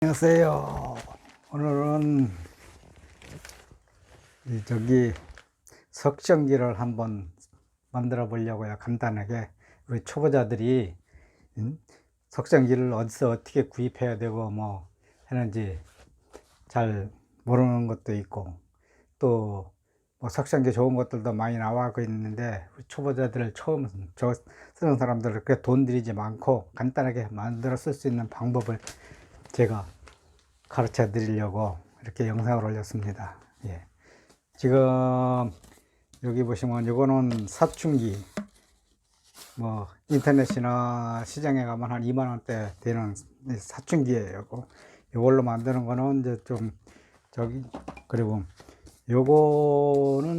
안녕하세요. 오늘은 이 저기 석정기를 한번 만들어 보려고요. 간단하게 우리 초보자들이 음, 석정기를 어디서 어떻게 구입해야 되고 뭐 하는지 잘 모르는 것도 있고 또 뭐 석정기 좋은 것들도 많이 나와고 있는데 우리 초보자들 처음 저 쓰는 사람들 그렇게 돈 들이지 많고 간단하게 만들어 쓸 수 있는 방법을 제가 가르쳐 드리려고 이렇게 영상을 올렸습니다. 예. 지금 여기 보시면 이거는 사춘기 뭐 인터넷이나 시장에 가면 한 2만 원대 되는 이 사춘기예요. 요걸로 만드는 거는 이제 좀 저기 그리고 요거는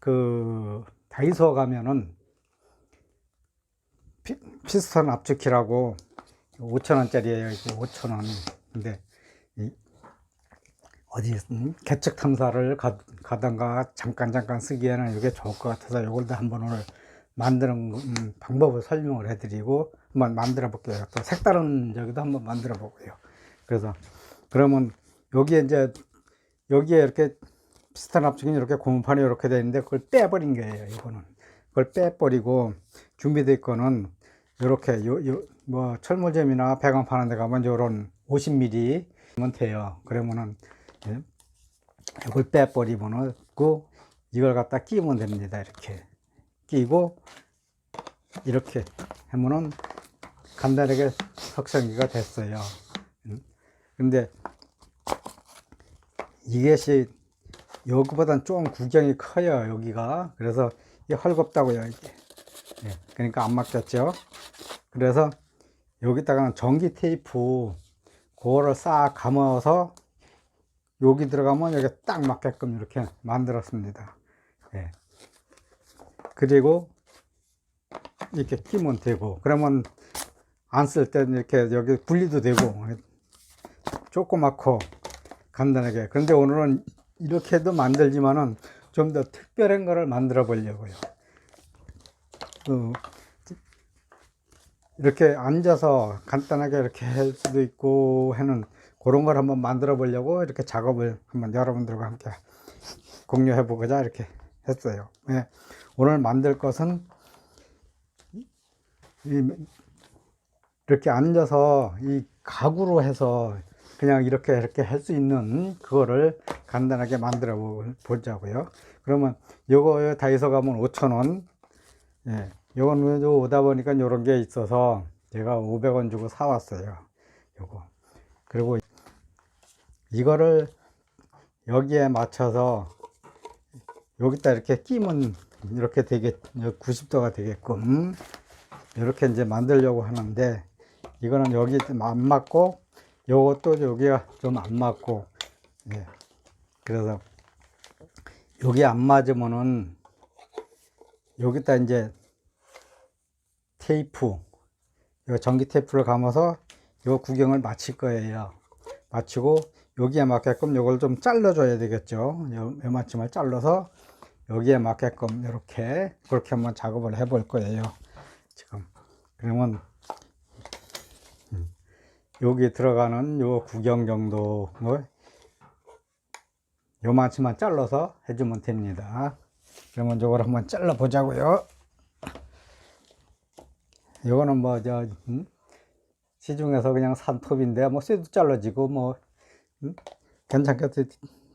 그 다이소 가면은 피, 피스톤 압축기라고 5천원짜리에요. 이게 5천원. 근데, 이, 어디, 음, 개척 탐사를 가, 가던가 잠깐, 잠깐 쓰기에는 이게 좋을 것 같아서 이걸도 한번 오늘 만드는 음, 방법을 설명을 해드리고 한번 만들어 볼게요. 또 색다른 저기도 한번 만들어 보고요. 그래서, 그러면 여기에 이제, 여기에 이렇게 비슷한 압축이 이렇게 고무판이 이렇게 되어 있는데 그걸 빼버린 거예요. 이거는. 그걸 빼버리고 준비되어 있거는 이렇게 요, 요, 뭐 철물점이나 배관 파는 데 가면 요런 50mm 면 돼요. 그러면은 예, 이걸 빼버리면은 그 이걸 갖다 끼면 됩니다. 이렇게 끼고 이렇게 하면은 간단하게 석성기가 됐어요. 음, 근데 이것이 여기보단 좀 구경이 커요. 여기가 그래서 이게 헐겁다고요. 이게 예, 그러니까 안 맞겠죠. 그래서 여기다가는 전기 테이프 그거를 싹 감아서 여기 들어가면 여기 딱 맞게끔 이렇게 만들었습니다. 예. 그리고 이렇게 끼면 되고 그러면 안 쓸 때는 이렇게 여기 분리도 되고 조그맣고 간단하게 그런데 오늘은 이렇게도 만들지만은 좀 더 특별한 거를 만들어 보려고요. 그 이렇게 앉아서 간단하게 이렇게 할 수도 있고 하는 그런 걸 한번 만들어 보려고 이렇게 작업을 한번 여러분들과 함께 공유해 보고자 이렇게 했어요. 네. 오늘 만들 것은 이 이렇게 앉아서 이 가구로 해서 그냥 이렇게 이렇게 할 수 있는 그거를 간단하게 만들어 보자고요. 그러면 요거 다이소 가면 5,000원. 예. 요거는 오다 보니까 요런 게 있어서 제가 500원 주고 사 왔어요. 요거. 그리고 이거를 여기에 맞춰서 여기다 이렇게 끼면 이렇게 되게 90도가 되게끔 이렇게 이제 만들려고 하는데 이거는 여기 안 맞고 요것도 여기가 좀 안 맞고 예. 그래서 여기 안 맞으면은 여기다 이제 테이프 요 전기 테이프를 감아서 요 구경을 마칠 거예요. 마치고 여기에 맞게끔 요걸 좀 잘라 줘야 되겠죠. 요, 요만큼을 잘라서 여기에 맞게끔 이렇게 그렇게 한번 작업을 해 볼 거예요. 지금. 그러면 음, 여기 들어가는 요 구경 정도 뭐 요만큼만 잘라서 해주면 됩니다. 그러면 요걸 한번 잘라 보자고요 이거는 뭐 저 음? 시중에서 그냥 산 톱인데 뭐 쇠도 잘라지고 뭐 음? 괜찮게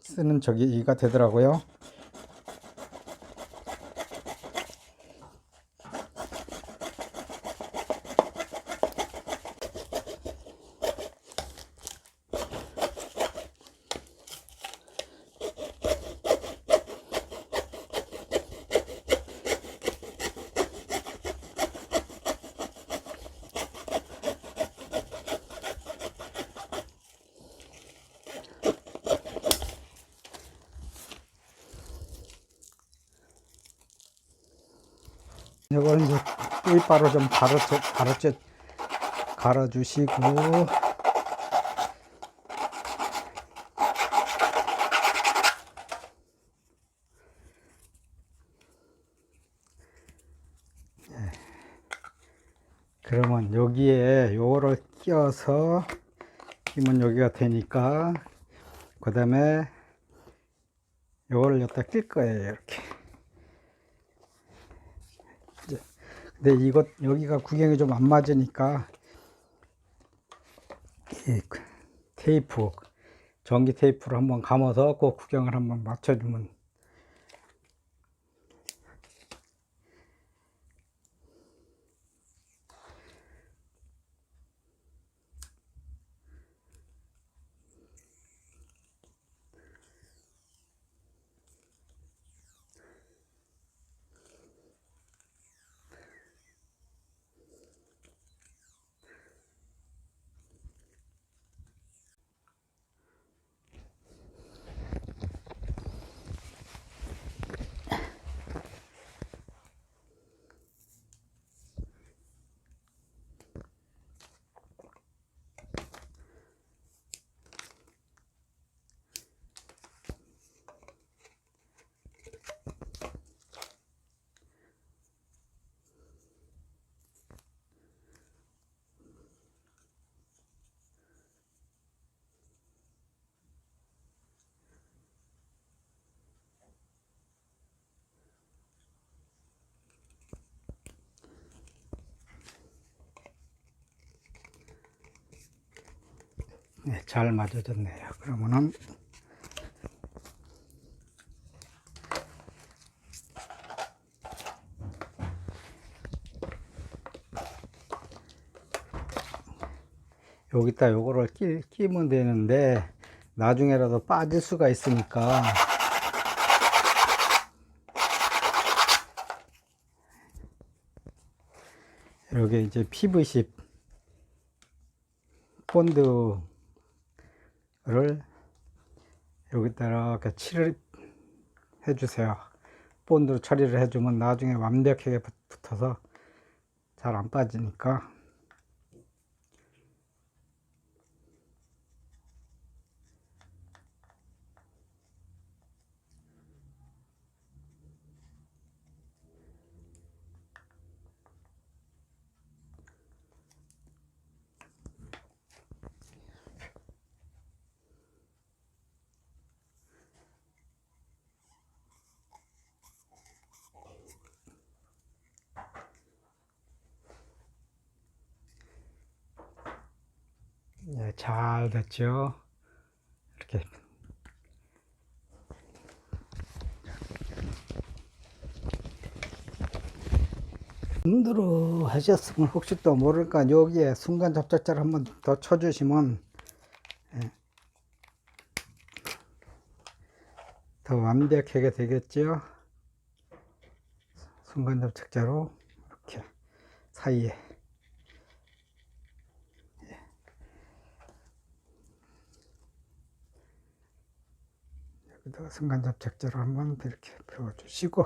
쓰는 저기 이가 되더라고요. 이걸 꿀바로 좀 갈아줘, 갈아줘, 갈아주시고, 예. 그러면 여기에 요거를 끼워서 끼면 여기가 되니까 그 다음에 요거를 여기다 낄 거예요 이렇게 이제 근데 이것 여기가 구경이 좀 안 맞으니까 이 테이프 전기 테이프로 한번 감아서 그 구경을 한번 맞춰주면 네, 잘 맞아졌네요. 그러면은 여기다 요거를 끼, 끼면 되는데 나중에라도 빠질 수가 있으니까 여기 이제 PVC 본드 를 여기다 이렇게 칠을 해주세요. 본드로 처리를 해주면 나중에 완벽하게 붙- 붙어서 잘 안 빠지니까 예, 잘 됐죠. 이렇게 힘들어 하셨으면 혹시 또 모를까 여기에 순간 접착제를 한번 더 쳐주시면 예, 더 완벽하게 되겠죠. 순간 접착제로 이렇게 사이에 여기다가 순간 접착제로 한번 이렇게 펴주시고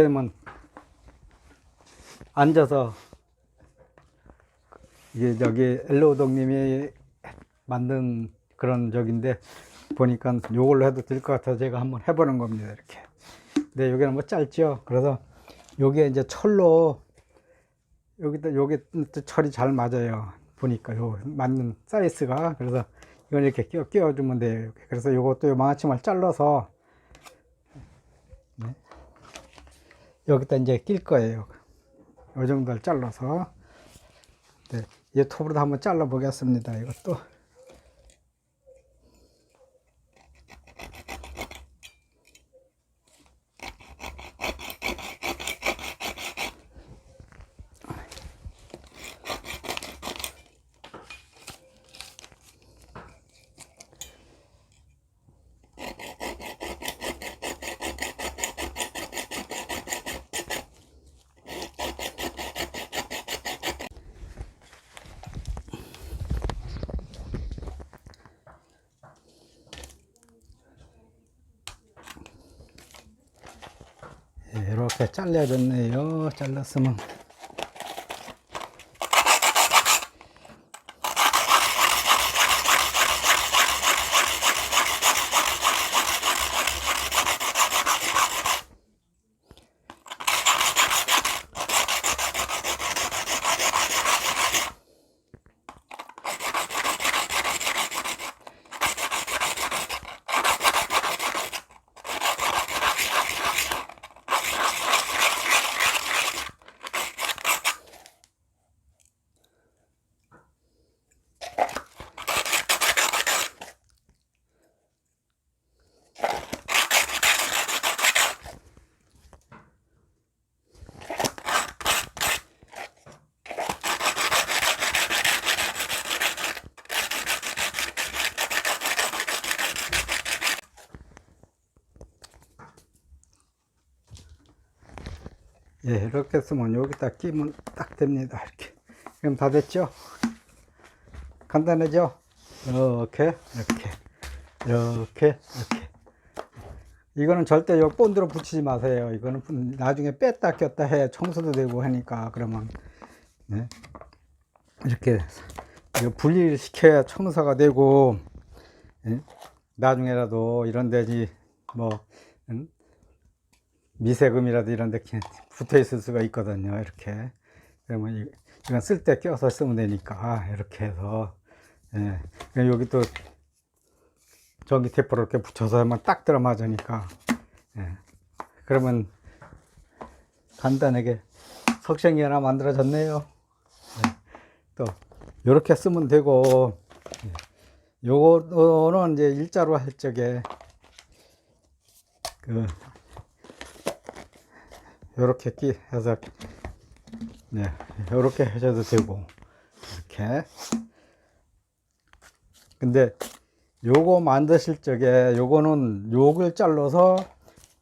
이렇게 되면 앉아서 이게 저기 엘로우동님이 만든 그런 적인데 보니까 요걸로 해도 될 것 같아서 제가 한번 해보는 겁니다 이렇게. 근데 여기는 뭐 짧죠? 그래서 요게 이제 철로 여기다 또 철이 잘 맞아요 보니까. 요 맞는 사이즈가. 그래서 이건 이렇게 끼워, 끼워주면 돼요. 그래서 요것도 요 망아치마를 잘라서 여기다 이제 낄 거예요 요 정도를 잘라서 네. 이 톱으로 한번 잘라 보겠습니다 이것도 잘라졌네요. 잘랐으면. 예, 이렇게 쓰면 여기다 끼면 딱 됩니다. 이렇게. 그럼 다 됐죠? 간단하죠? 이렇게, 이렇게, 이렇게, 이렇게. 이거는 절대 요 본드로 붙이지 마세요. 이거는 나중에 뺐다 꼈다 해 청소도 되고 하니까 그러면 네. 이렇게 분리를 시켜야 청소가 되고 예? 나중에라도 이런 데지 뭐 음? 미세금이라도 이런 데 붙어 있을 수가 있거든요. 이렇게. 그러면 이- 이건 쓸 때 껴서 쓰면 되니까 이렇게 해서 예. 그럼 여기 또 전기 테이프를 이렇게 붙여서 하면 딱 들어맞으니까 예. 그러면 간단하게 석션이 하나 만들어졌네요. 예. 또 이렇게 쓰면 되고 예. 요거는 이제 일자로 할 적에 그 요렇게 끼 해서 네 요렇게 하셔도 되고 이렇게. 근데 요거 만드실 적에 요거는 욕을 잘라서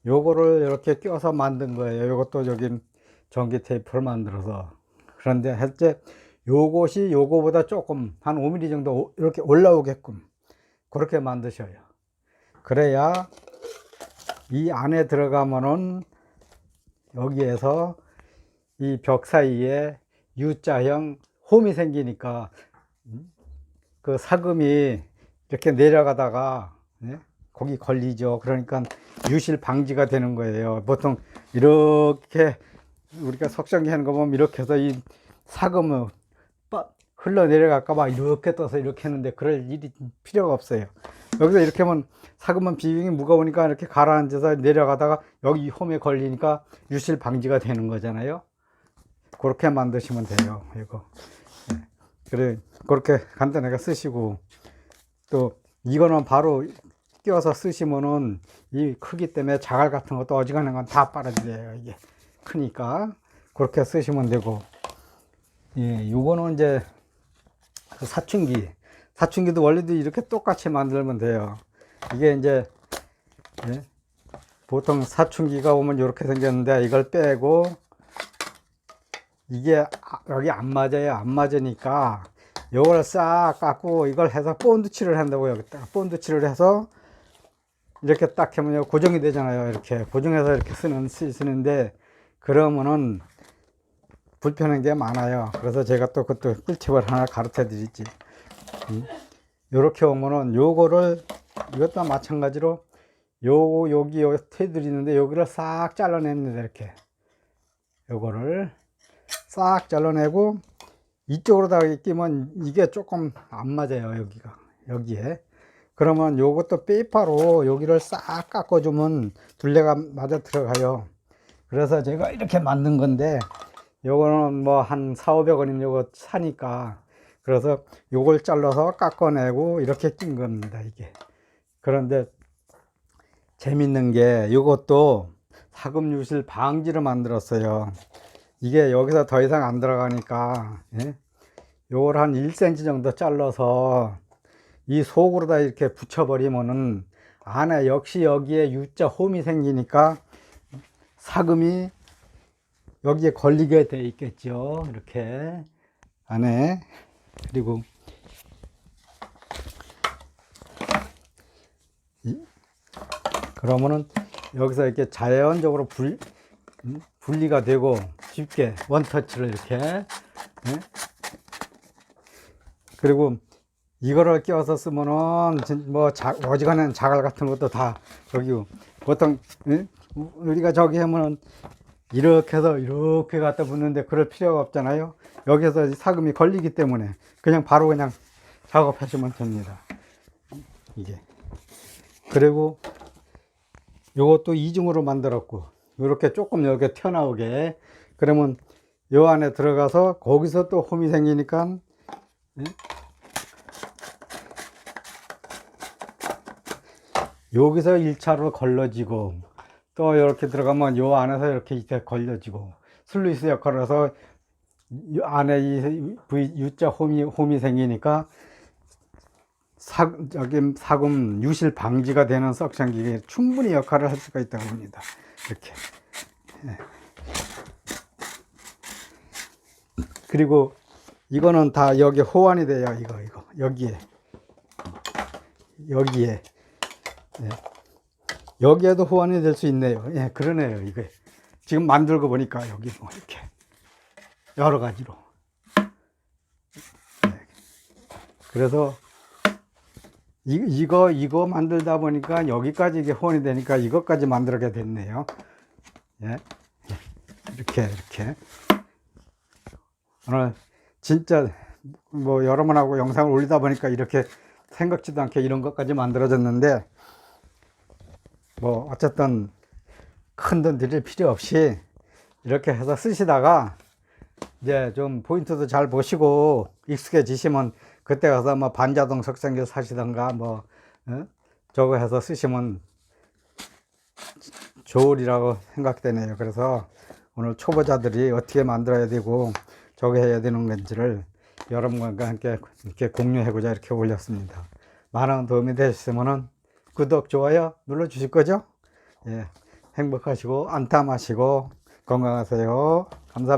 요거를 이렇게 껴서 만든 거예요. 요것도 여기 전기 테이프를 만들어서. 그런데 할때 요것이 요거보다 조금 한 5mm 정도 오- 이렇게 올라오게끔 그렇게 만드셔요. 그래야 이 안에 들어가면은 여기에서 이 벽 사이에 U자형 홈이 생기니까 음, 그 사금이 이렇게 내려가다가 예? 거기 걸리죠. 그러니까 유실 방지가 되는 거예요. 보통 이렇게 우리가 석션기 하는 거 보면 이렇게 해서 이 사금을 빠- 흘러 내려갈까 봐 이렇게 떠서 이렇게 했는데 그럴 일이 필요가 없어요. 여기서 이렇게 하면 사금은 비용이 무거우니까 이렇게 가라앉아서 내려가다가 여기 홈에 걸리니까 유실 방지가 되는 거잖아요. 그렇게 만드시면 돼요. 이거. 예. 그래 그렇게 간단하게 쓰시고 또 이거는 바로 끼워서 쓰시면은 이 크기 때문에 자갈 같은 것도 어지간한 건 다 빨아들여요. 이게 크니까 그렇게 쓰시면 되고 예, 요거는 이제 그 사춘기 사춘기도 원래도 이렇게 똑같이 만들면 돼요. 이게 이제 예, 보통 사춘기가 오면 이렇게 생겼는데 이걸 빼고 이게 아- 여기 안 맞아요. 안 맞으니까 요걸 싹 깎고 이걸 해서 본드 칠을 한다고요. 여기다가 본드 칠을 해서 이렇게 딱 하면 고정이 되잖아요. 이렇게 고정해서 이렇게 쓰는 쓰- 쓰는데 그러면은 불편한 게 많아요. 그래서 제가 또 그것도 꿀팁을 하나 가르쳐 드리지. 이렇게 오면은 요거를 이것도 마찬가지로 요거 여기 요 테두리 있는데 여기를 싹 잘라냅니다. 이렇게 요거를 싹 잘라내고 이쪽으로다가 끼면 이게 조금 안 맞아요. 여기가 여기에 그러면 요것도 페이퍼로 여기를 싹 깎아주면 둘레가 맞아 들어가요. 그래서 제가 이렇게 만든 건데 요거는 뭐 한 4, 500원이면 요거 사니까 그래서 요걸 잘라서 깎아내고 이렇게 낀 겁니다. 이게 그런데 재밌는 게 요것도 사금 유실 방지를 만들었어요. 이게 여기서 더 이상 안 들어가니까 예? 요걸 한 1cm 정도 잘라서 이 속으로다 이렇게 붙여버리면은 안에 역시 여기에 U자 홈이 생기니까 사금이 여기에 걸리게 돼 있겠죠. 이렇게 안에 그리고 이- 그러면은 여기서 이렇게 자연적으로 불 음, 분리가 되고 쉽게 원터치를 이렇게 예? 그리고 이거를 끼워서 쓰면은 진- 뭐 자, 어지간한 자갈 같은 것도 다 여기 보통 예? 우리가 저기 하면은 이렇게 해서 이렇게 갖다 붙는데 그럴 필요가 없잖아요. 여기서 사금이 걸리기 때문에 그냥 바로 그냥 작업하시면 됩니다. 이게 그리고 요것도 이중으로 만들었고 이렇게 조금 이렇게 튀어나오게 그러면 요 안에 들어가서 거기서 또 홈이 생기니까 예? 여기서 1차로 걸러지고 또 이렇게 들어가면 요 안에서 이렇게 이렇게 걸려지고 슬루이스 역할을 해서 이 안에 이 V U자 홈이 홈이 생기니까 사, 저기 사금 유실 방지가 되는 석션기에 충분히 역할을 할 수가 있다고 봅니다. 이렇게. 예. 그리고 이거는 다 여기 호환이 돼요. 이거 이거 여기에 여기에 예. 여기에도 호환이 될 수 있네요. 예, 그러네요. 이거 지금 만들고 보니까 여기 뭐 이렇게 여러 가지로. 예. 그래서 이, 이거 이거 만들다 보니까 여기까지 이게 호환이 되니까 이것까지 만들게 됐네요. 예. 이렇게 이렇게 오늘 진짜 뭐 여러분하고 영상을 올리다 보니까 이렇게 생각지도 않게 이런 것까지 만들어졌는데 뭐 어쨌든 큰 돈 들일 필요 없이 이렇게 해서 쓰시다가 이제 좀 포인트도 잘 보시고 익숙해지시면 그때 가서 뭐 반자동 석상기 사시던가 뭐 어? 저거 해서 쓰시면 좋으리라고 생각되네요. 그래서 오늘 초보자들이 어떻게 만들어야 되고 저거 해야 되는 건지를 여러분과 함께 이렇게 공유해보자 이렇게 올렸습니다. 많은 도움이 되셨으면 구독, 좋아요 눌러 주실 거죠? 예. 행복하시고 안탐하시고 건강하세요. 감사합니다.